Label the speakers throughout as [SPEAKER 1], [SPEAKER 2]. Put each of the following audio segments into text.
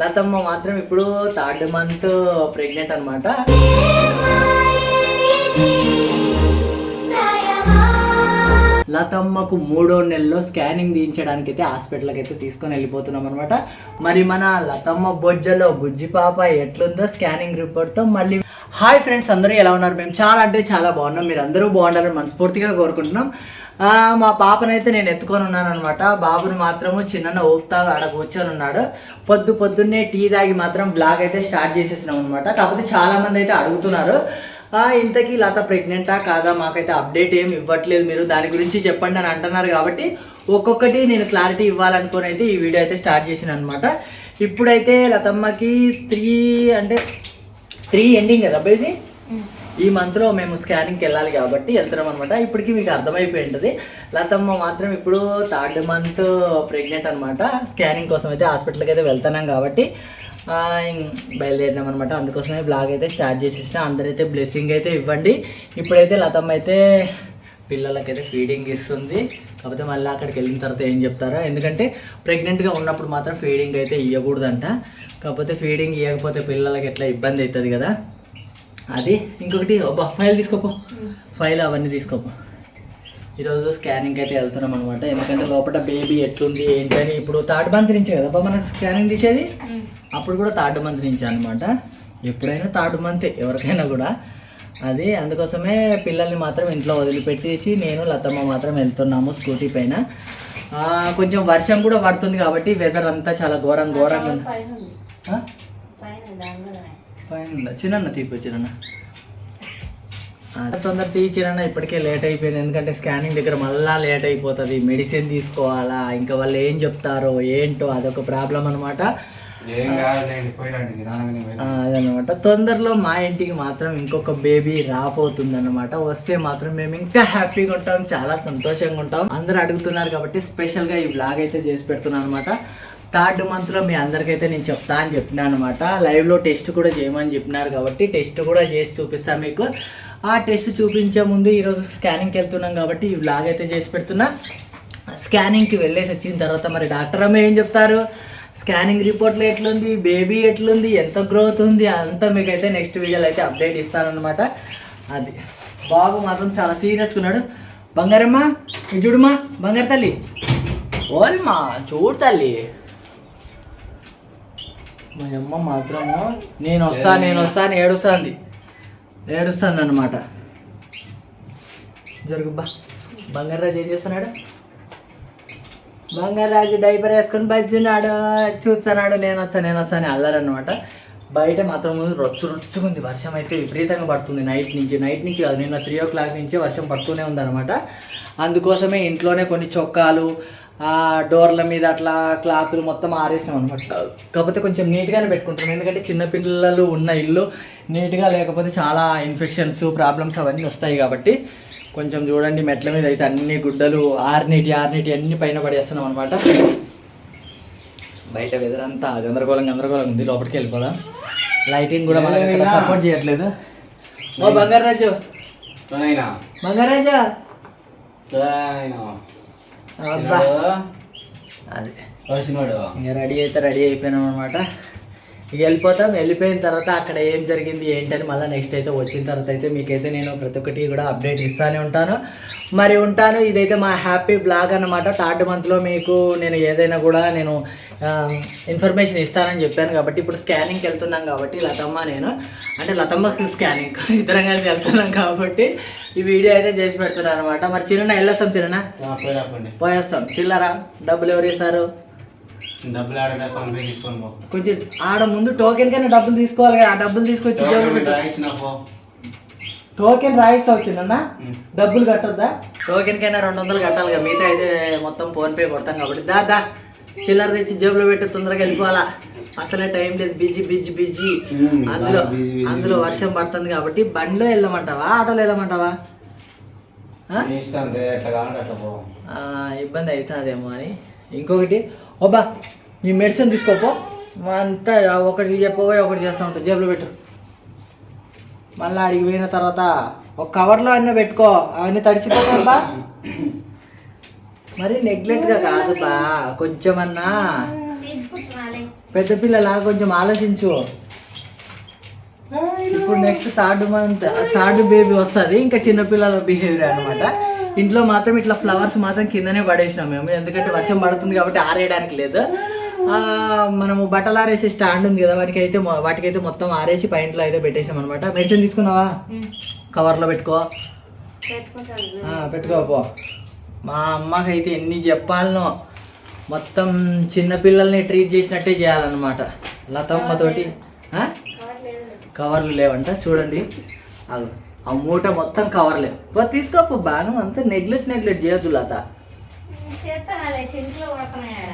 [SPEAKER 1] లతమ్మ మాత్రం ఇప్పుడు third month pregnant అనమాట లతమ్మకు మూడో నెలలో స్కానింగ్ తీయించడానికి అయితే హాస్పిటల్కి అయితే తీసుకొని వెళ్ళిపోతున్నాం అనమాట మరి మన లతమ్మ బొజ్జలో బుజ్జి పాప ఎట్లుందో స్కానింగ్ రిపోర్ట్తో మళ్ళీ హాయ్ ఫ్రెండ్స్ అందరూ ఎలా ఉన్నారు? మేము చాలా అంటే చాలా బాగున్నాం. మీరు అందరూ బాగుండాలని మనస్ఫూర్తిగా కోరుకుంటున్నాం. మా పాపనైతే నేను ఎత్తుకొని ఉన్నాను అనమాట బాబుని మాత్రము చిన్న ఊపుతా ఆడ కూర్చొని ఉన్నాడు. పొద్దు పొద్దున్నే టీ తాగి మాత్రం బ్లాగ్ అయితే స్టార్ట్ చేసేసినాం అనమాట కాకపోతే చాలామంది అయితే అడుగుతున్నారు. ఇంతకీ లత ప్రెగ్నెంటా కాదా? మాకైతే అప్డేట్ ఏమి ఇవ్వట్లేదు మీరు. దాని గురించి చెప్పండి అని అంటున్నారు కాబట్టి ఒక్కొక్కటి నేను క్లారిటీ ఇవ్వాలనుకొని అయితే ఈ వీడియో అయితే స్టార్ట్ చేసిన అనమాట ఇప్పుడైతే లతమ్మకి త్రీ అంటే త్రీ ఎండింగ్ కదా బేసి ఈ మంత్లో మేము స్కానింగ్కి వెళ్ళాలి కాబట్టి వెళ్తున్నాం అనమాట ఇప్పటికి మీకు అర్థమైపోయి ఉంటుంది. లతమ్మ మాత్రం ఇప్పుడు థర్డ్ మంత్ ప్రెగ్నెంట్ అనమాట స్కానింగ్ కోసం అయితే హాస్పిటల్కి అయితే వెళ్తున్నాం కాబట్టి బయలుదేరినాం అనమాట అందుకోసమే బ్లాగ్ అయితే స్టార్ట్ చేసేసిన. అందరైతే బ్లెస్సింగ్ అయితే ఇవ్వండి. ఇప్పుడైతే లతమ్మ అయితే పిల్లలకైతే ఫీడింగ్ ఇస్తుంది. కాకపోతే మళ్ళీ అక్కడికి వెళ్ళిన తర్వాత ఏం చెప్తారా. ఎందుకంటే ప్రెగ్నెంట్గా ఉన్నప్పుడు మాత్రం ఫీడింగ్ అయితే ఇవ్వకూడదంట కాకపోతే ఫీడింగ్ ఇవ్వకపోతే పిల్లలకి ఎట్లా ఇబ్బంది అవుతుంది కదా. అది ఇంకొకటి అబ్బా ఫైల్ తీసుకోపో. ఫైల్ అవన్నీ తీసుకోపో. ఈరోజు స్కానింగ్ అయితే వెళ్తున్నాం అనమాట ఎందుకంటే లోపల బేబీ ఎట్లుంది ఏంటని ఇప్పుడు థర్డ్ మంత్ నుంచే కదా అబ్బా మనకు స్కానింగ్ తీసేది? అప్పుడు కూడా థర్డ్ మంత్ నుంచి అనమాట ఎప్పుడైనా థర్డ్ మంత్ ఎవరికైనా కూడా. అది అందుకోసమే పిల్లల్ని మాత్రం ఇంట్లో వదిలిపెట్టేసి నేను లతమ్మ మాత్రం వెళ్తున్నాము స్కూటీ పైన. కొంచెం వర్షం కూడా పడుతుంది కాబట్టి వెదర్ అంతా చాలా ఘోరం ఘోరంగా? పైన ఉందా? చిన్న తీపి చిన్న తొందర తీ చిన్న ఇప్పటికే లేట్ అయిపోయింది. ఎందుకంటే స్కానింగ్ దగ్గర మళ్ళా లేట్ అయిపోతుంది. మెడిసిన్ తీసుకోవాలా? ఇంకా వాళ్ళు ఏం చెప్తారో ఏంటో అదొక ప్రాబ్లం అనమాట. అదనమాట తొందరలో మా ఇంటికి మాత్రం ఇంకొక బేబీ రాబోతుంది అనమాట వస్తే మాత్రం మేము ఇంకా హ్యాపీగా ఉంటాం చాలా సంతోషంగా ఉంటాం. అందరూ అడుగుతున్నారు కాబట్టి స్పెషల్గా ఈ బ్లాగ్ అయితే చేసి పెడుతున్నాను అనమాట థర్డ్ మంత్లో మీ అందరికైతే నేను చెప్తా అని చెప్పినా అనమాట లైవ్లో టెస్ట్ కూడా చేయమని చెప్పినారు కాబట్టి టెస్ట్ కూడా చేసి చూపిస్తాను మీకు. ఆ టెస్ట్ చూపించే ముందు ఈరోజు స్కానింగ్కి వెళ్తున్నాం కాబట్టి ఈ బ్లాగ్ అయితే చేసి పెడుతున్నా. స్కానింగ్కి వెళ్ళేసి వచ్చిన తర్వాత మరి డాక్టర్ అమ్మ ఏం చెప్తారు? స్కానింగ్ రిపోర్ట్లో ఎట్లుంది? బేబీ ఎట్లుంది? ఎంత గ్రోత్ ఉంది? అంతా మీకైతే నెక్స్ట్ వీడియోలో అయితే అప్డేట్ ఇస్తానన్నమాట. అది. బాబు మాత్రం చాలా సీరియస్గా ఉన్నాడు. బంగారమ్మ చూడుమా. బంగారు తల్లి. ఓల్మా చూడు తల్లి. మా అమ్మ మాత్రము నేను వస్తా నేను వస్తా అని ఏడుస్తుంది. ఏడుస్తుంది అనమాట జరుగుబ్బా బంగారు ఏం చేస్తున్నాడు? బంగారాజు డైపర్ వేసుకొని బజ్జున్నాడు. చూస్తున్నాడు నేను వస్తా నేను వస్తా అని అల్లరనమాట బయట మాత్రం రొచ్చు రొచ్చుకుంది వర్షం అయితే విపరీతంగా పడుతుంది నైట్ నుంచి. నైట్ నుంచి కాదు నిన్న త్రీ ఓ క్లాక్ నుంచే వర్షం పడుతూనే ఉందన్నమాట. అందుకోసమే ఇంట్లోనే కొన్ని చొక్కాలు డోర్ల మీద అట్లా క్లాతులు మొత్తం ఆరేసినాం అనమాట కాకపోతే కొంచెం నీట్గానే పెట్టుకుంటాం ఎందుకంటే చిన్న పిల్లలు ఉన్న ఇల్లు నీట్గా లేకపోతే చాలా ఇన్ఫెక్షన్స్ ప్రాబ్లమ్స్ అవన్నీ వస్తాయి కాబట్టి కొంచెం చూడండి మెట్ల మీద అయితే అన్ని గుడ్డలు ఆరినీటి ఆరినీటి అన్ని పైన పడేస్తున్నాం అనమాట బయట వెదర్ అంతా గందరగోళం గందరగోళం ఉంది. లోపలికి వెళ్ళిపోదాం. లైటింగ్ కూడా మనకి సపోర్ట్ చేయట్లేదు. ఓ బంగారు రాజు. అది. రెడీ అయితే రెడీ అయిపోయినాం అనమాట ఇక వెళ్ళిపోతాం. వెళ్ళిపోయిన తర్వాత అక్కడ ఏం జరిగింది ఏంటని మళ్ళీ నెక్స్ట్ అయితే వచ్చిన తర్వాత అయితే మీకైతే నేను ప్రతి ఒక్కటి కూడా అప్డేట్ ఇస్తానే ఉంటాను. మరి ఉంటాను. ఇదైతే మా హ్యాపీ బ్లాగ్ అనమాట థర్డ్ మంత్లో మీకు నేను ఏదైనా కూడా నేను ఇన్ఫర్మేషన్ ఇస్తానని చెప్పాను కాబట్టి ఇప్పుడు స్కానింగ్కి వెళ్తున్నాం కాబట్టి లతమ్మ నేను. అంటే లతమ్మ స్కానింగ్ ఇద్దరం కలిసి వెళ్తున్నాం కాబట్టి ఈ వీడియో అయితే చేసి పెడుతున్నాను అనమాట మరి చిన్న వెళ్ళొస్తాం చిన్న. పోయేస్తాం. చిల్లరా డబ్బులు ఎవరు ఇస్తారు?
[SPEAKER 2] డబ్బులు
[SPEAKER 1] కొంచెం ఆడ ముందు టోకెన్ కైనా డబ్బులు తీసుకోవాలి కదా ఆ డబ్బులు తీసుకొచ్చి
[SPEAKER 2] టోకెన్
[SPEAKER 1] రాయిస్తావు చిన్న. డబ్బులు కట్టొద్దా? టోకెన్ కైనా రెండు వందలు కట్టాలి కదా మిగతా అయితే మొత్తం ఫోన్ పే కొడతాం కాబట్టి. దా దా. చిల్లర తెచ్చి జేబులో పెట్టి తొందరగా వెళ్ళిపోవాలా. అసలే టైం లేదు. Busy busy busy. అందులో అందులో వర్షం పడుతుంది కాబట్టి బండిలో వెళ్ళమంటావా? ఆటోలో వెళ్ళమంటావా? ఇబ్బంది అవుతుందేమో అని. ఇంకొకటి ఓబా నీ మెడిసిన్ తీసుకోపో. మా అంతా ఒకటి చెప్పబోయి ఒకటి చేస్తూ ఉంటా. జేబులో పెట్టు. మళ్ళీ అడిగి పోయిన తర్వాత ఒక కవర్లో అన్నీ పెట్టుకో. అవన్నీ తడిసిపోతాయి బా మరి నెగ్లెక్ట్గా కాదు బా కొంచెమన్నా. పెద్ద పిల్లలా కొంచెం ఆలోచించు. ఇప్పుడు next third month third baby వస్తుంది ఇంకా చిన్నపిల్లల బిహేవియర్ అనమాట ఇంట్లో మాత్రం ఇట్లా ఫ్లవర్స్ మాత్రం కిందనే పడేసినాం మేము ఎందుకంటే వర్షం పడుతుంది కాబట్టి ఆరేయడానికి లేదు. మనము బట్టలు ఆరేసే స్టాండ్ ఉంది కదా వాటికి అయితే మొ- వాటికైతే మొత్తం ఆరేసి పైంట్లో అయితే పెట్టేసాం అనమాట మెడిసిన్ తీసుకున్నావా? కవర్లో పెట్టుకో. ఆ, పెట్టుకో పో మా అమ్మకైతే ఎన్ని చెప్పాలనో మొత్తం చిన్నపిల్లల్ని ట్రీట్ చేసినట్టే చేయాలన్నమాట. లతమ్మతోటి కవర్లు లేవంట చూడండి. అగో ఆ మూట మొత్తం కవర్లే. పో తీసుకోపో బాను అంతా నెగ్లెక్ట్ నెగ్లెక్ట్ చేయొద్దు లత.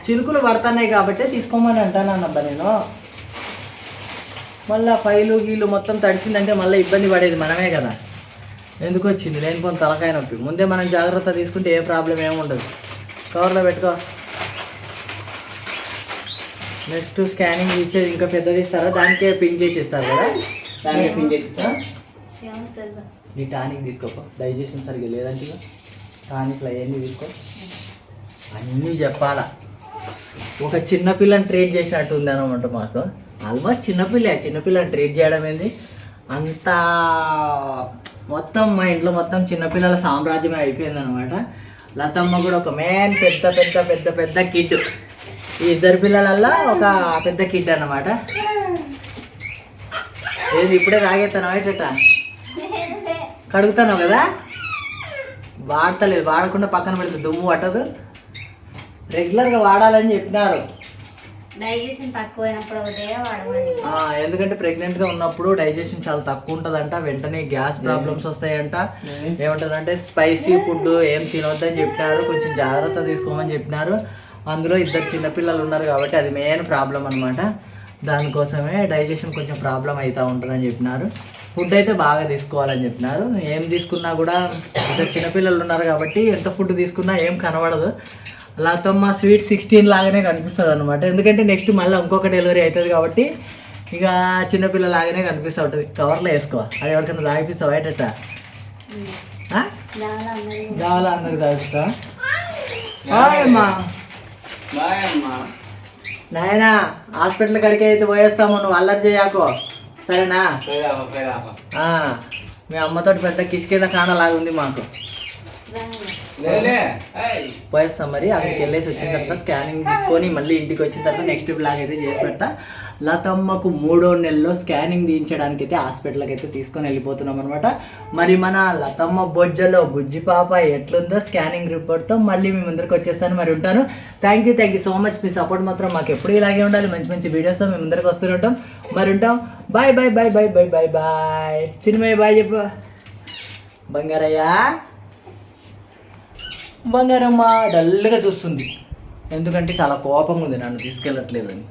[SPEAKER 1] చినుకులు పడుతున్నాయి కాబట్టి తీసుకోమని అంటానబ్బా నేను? మళ్ళీ ఫైలు గీలు మొత్తం తడిసిందంటే మళ్ళీ ఇబ్బంది పడేది మనమే కదా. ఎందుకు వచ్చింది? లేని కొంత తలకాయ నొప్పి. ముందే మనం జాగ్రత్త తీసుకుంటే ఏ ప్రాబ్లం ఏమి ఉండదు. కవర్లో పెట్టుకో. నెక్స్ట్ స్కానింగ్ ఇచ్చేది ఇంకా పెద్దది ఇస్తారా? దానికే పిన్ చేసి ఇస్తారు కదా?
[SPEAKER 2] దానికి పిన్ చేసి ఇచ్చా?
[SPEAKER 1] ఈ టానిక్ తీసుకోపో. డైజెషన్ సరిగ్గా లేదంటే టానిక్లు అవన్నీ తీసుకో. అన్నీ చెప్పాలా. ఒక చిన్నపిల్లని ట్రీట్ చేసినట్టు ఉంది అనమాట మాకు. ఆల్మోస్ట్ చిన్నపిల్ల చిన్నపిల్లని ట్రీట్ చేయడం ఏంది? అంత మొత్తం మా ఇంట్లో మొత్తం చిన్నపిల్లల సామ్రాజ్యమే అయిపోయింది అనమాట లతమ్మ కూడా ఒక మెయిన్ పెద్ద పెద్ద పెద్ద పెద్ద కిడ్. ఈ ఇద్దరు పిల్లలల్లా ఒక పెద్ద కిడ్ అన్నమాట. ఏది ఇప్పుడే రాగేస్తాను ఏంటట కడుగుతాను కదా? వాడతలేదు వాడకుండా పక్కన పెడితే దుమ్ము పట్టదు. రెగ్యులర్గా వాడాలని చెప్పినారు.
[SPEAKER 3] డైజెషన్ తక్కువైనప్పుడు ఒకటే వాడమని
[SPEAKER 1] ఆ, ఎందుకంటే ప్రెగ్నెంట్గా ఉన్నప్పుడు డైజెషన్ చాలా తక్కువ ఉంటుందంట వెంటనే గ్యాస్ ప్రాబ్లమ్స్ వస్తాయంట. ఏముంటుందంటే స్పైసీ ఫుడ్ ఏం తినొద్దని చెప్పినారు కొంచెం జాగ్రత్త తీసుకోమని చెప్పినారు. అందులో ఇద్దరు చిన్నపిల్లలు ఉన్నారు కాబట్టి అది మెయిన్ ప్రాబ్లం అనమాట దానికోసమే డైజెషన్ కొంచెం ప్రాబ్లం అవుతూ ఉంటుందని చెప్పినారు. ఫుడ్ అయితే బాగా తీసుకోవాలని చెప్పినారు. ఏం తీసుకున్నా కూడా ఇద్దరు చిన్నపిల్లలు ఉన్నారు కాబట్టి ఎంత ఫుడ్ తీసుకున్నా ఏం కనబడదు. లతమ్మ స్వీట్ సిక్స్టీన్ లాగానే కనిపిస్తుంది అనమాట ఎందుకంటే నెక్స్ట్ మళ్ళీ ఇంకొక డెలివరీ అవుతుంది కాబట్టి ఇక చిన్నపిల్ల లాగానే కనిపిస్తూ ఉంటుంది. కవర్లో వేసుకో. అది ఎవరికైనా తాగిపిస్తావా?
[SPEAKER 3] అందరూ
[SPEAKER 1] కావాలా అందరికి తాగిస్తా అమ్మా.
[SPEAKER 2] బాయ్ అమ్మా.
[SPEAKER 1] నాయనా హాస్పిటల్ కాడికి అయితే పోయేస్తాము. నువ్వు అల్లరి చేయకు. సరేనా? మీ అమ్మతోటి పెద్ద కిష్కేద కానలాగా ఉంది మాకు. పోయేస్తాం మరి అక్కడికి వెళ్ళేసి వచ్చిన తర్వాత స్కానింగ్ తీసుకొని మళ్ళీ ఇంటికి వచ్చిన తర్వాత నెక్స్ట్ బ్లాగ్ అయితే చేసి పెడతా. లతమ్మకు మూడో నెలలో స్కానింగ్ తీయించడానికి అయితే హాస్పిటల్కి అయితే తీసుకొని వెళ్ళిపోతున్నాం అనమాట మరి మన లతమ్మ బొజ్జలో బుజ్జి పాప ఎట్లుందో స్కానింగ్ రిపోర్ట్తో మళ్ళీ మీ ముందరికి వచ్చేస్తాను మరి ఉంటాను. Thank you thank you so much me support మాత్రం మాకు ఎప్పుడు ఇలాగే ఉండాలి. మంచి మంచి వీడియోస్ మీ ముందరికి వస్తూనే ఉంటాం. మరి ఉంటాం. Bye bye bye bye bye bye bye Chinnamayya bye చెప్పు. బంగారయ్యా. బంగారమ్మ డల్గా చూస్తుంది. ఎందుకంటే చాలా కోపంగా ఉంది నన్ను తీసుకెళ్ళట్లేదని.